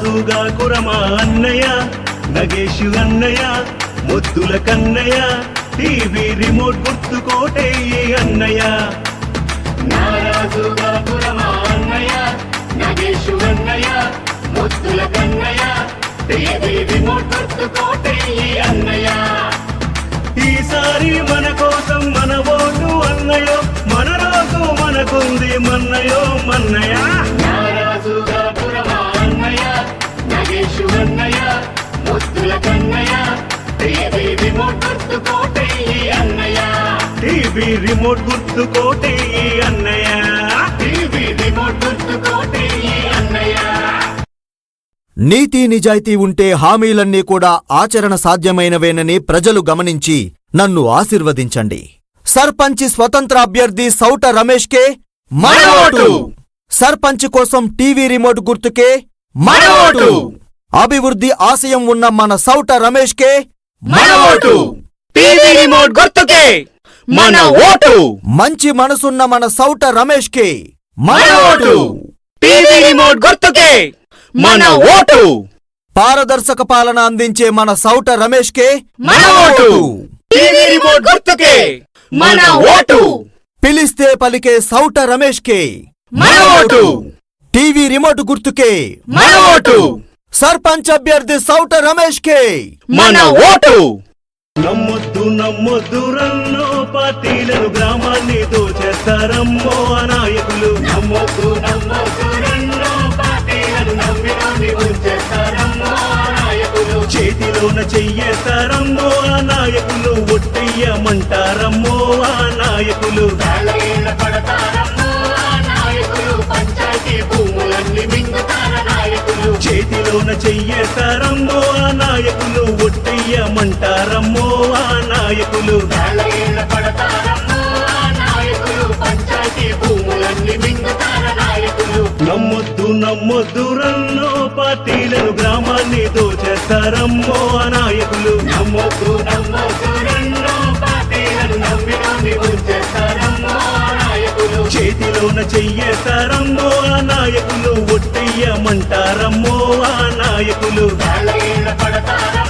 నారాజుగా కురమా అన్నయ్య నగేషు అన్నయ్య ముద్దుల కన్నయ్య టీవీ రిమోట్ గుర్తుకోటే అన్నయ్య. నారాజుగా కురమా అన్నయ్య నగేషు అన్నయ్య ముద్దుల కన్నయ్య టీవీ రిమోట్ గుర్తుకోటేయి అన్నయ్య. ఈసారి మన కోసం మన ఓటు అన్నయో మన రోజు మనకుంది మన్నయో మన్నయ టీవీ రిమోట్ గుర్తుకోటేయి అన్నయ్య. టీవీ రిమోట్ గుర్తుకోటేయి అన్నయ్య. టీవీ రిమోట్ గుర్తుకోటేయి అన్నయ్య. నీతి నిజాయితీ ఉంటే హామీలన్నీ కూడా ఆచరణ సాధ్యమైనవేనని ప్రజలు గమనించి నన్ను ఆశీర్వదించండి. సర్పంచి స్వతంత్ర అభ్యర్థి సౌట రమేష్కే మన ఓటు. సర్పంచ్ కోసం టీవీ రిమోట్ గుర్తుకే అభివృద్ధి ఆశయం ఉన్న మన సౌట రమేష్కే మన ఓటు టీవీ రిమోట్ గుర్తుకే. మన ఓటు మంచి మనసున్న మన సౌట రమేష్కే. మన ఓటు టీవీ రిమోట్ గుర్తుకే. మన ఓటు పారదర్శక పాలన అందించే మన సౌట రమేష్కే. మన ఓటు టీవీ రిమోట్ గుర్తుకే. మన ఓటు పిలిస్తే పలికే సౌట రమేష్కే. మన ఓటు టీవీ రిమోట్ గుర్తుకే. మన ఓటు సర్పంచ్ అభ్యర్థి సౌట రమేష్కే మన ఓటు. నమ్మొద్దు నమ్మొద్దు రన్నో పార్టీలను గ్రామాన్ని దోచేస్తారమ్మో ఆ నాయకులు నమ్మొద్దు నమ్మొద్దు రన్నో పార్టీలను నమ్మినోని ఉంచేస్తారమ్మో ఆ నాయకులు చేతిలోన చెయ్యేస్తారమ్మో ఆ నాయకులు ఒట్టయ్యమంటారమ్మో ఆ నాయకులు వేళ పడతారమ్మో చేతిలోన చెయ్యేస్తారమ్మో ఆ నాయకులు ఒట్టయ్యమంటారమ్మో ఆ నాయకులు. నమ్మొద్దు నమ్మొద్దు రన్నో పార్టీలను గ్రామాన్ని దోచేస్తారమ్మో ఆ నాయకులు. నమ్మొద్దు నమ్మొద్దు రన్నో పార్టీలను నమ్మినోని ఉంచేస్తారమ్మో ఆ నాయకులు. చేతిలోన చెయ్యేస్తారమ్మో ఆ నాయకులు ఒట్టయ్యమంటారమ్మో నాయకులు. పడతారా?